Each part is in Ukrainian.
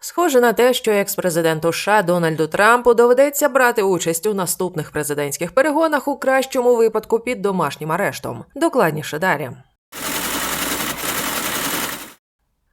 Схоже на те, що екс-президенту США Дональду Трампу доведеться брати участь у наступних президентських перегонах у кращому випадку під домашнім арештом. Докладніше далі.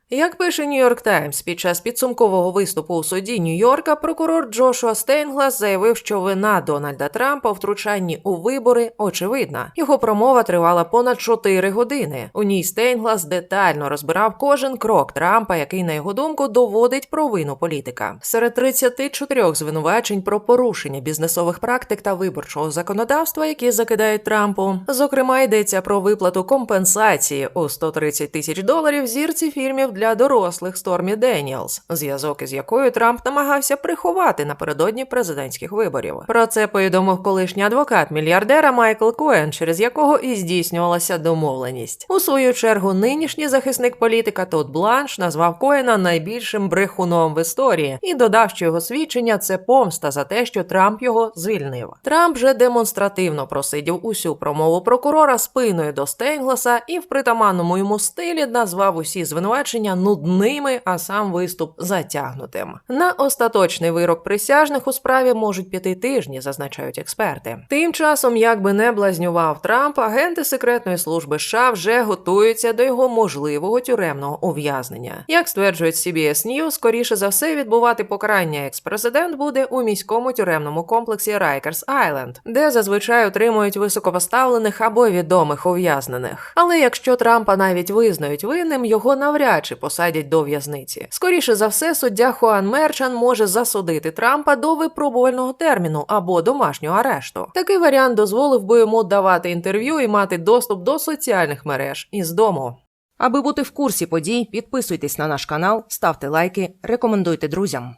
Як пише Нью-Йорк Таймс, під час підсумкового виступу у суді Нью-Йорка прокурор Джошуа Стейнглас заявив, що вина Дональда Трампа втручанні у вибори очевидна. Його промова тривала понад 4 години. У ній Стейнглас детально розбирав кожен крок Трампа, який, на його думку, доводить провину політика. Серед 34 звинувачень про порушення бізнесових практик та виборчого законодавства, які закидають Трампу, зокрема йдеться про виплату компенсації у 130 тисяч доларів зірці фільмів для дорослих Стормі Деніелс, зв'язок із якою Трамп намагався приховати напередодні президентських виборів. Про це повідомив колишній адвокат мільярдера Майкл Коен, через якого і здійснювалася домовленість. У свою чергу, нинішній захисник політика Тодд Бланш назвав Коена найбільшим брехуном в історії і додав, що його свідчення це помста за те, що Трамп його звільнив. Трамп же демонстративно просидів усю промову прокурора спиною до Стейнгласа і в притаманному йому стилі назвав усі звинувачення нудними, а сам виступ затягнутим. На остаточний вирок присяжних у справі можуть піти тижні, зазначають експерти. Тим часом, як би не блазнював Трамп, агенти секретної служби США вже готуються до його можливого тюремного ув'язнення. Як стверджують CBS News, скоріше за все відбувати покарання екс-президент буде у міському тюремному комплексі Райкерс Айленд, де зазвичай отримують високопоставлених або відомих ув'язнених. Але якщо Трампа навіть визнають винним, його навряд чи посадять до в'язниці. Скоріше за все, суддя Хуан Мерчан може засудити Трампа до випробувального терміну або домашнього арешту. Такий варіант дозволив би йому давати інтерв'ю і мати доступ до соціальних мереж із дому. Аби бути в курсі подій, підписуйтесь на наш канал, ставте лайки, рекомендуйте друзям.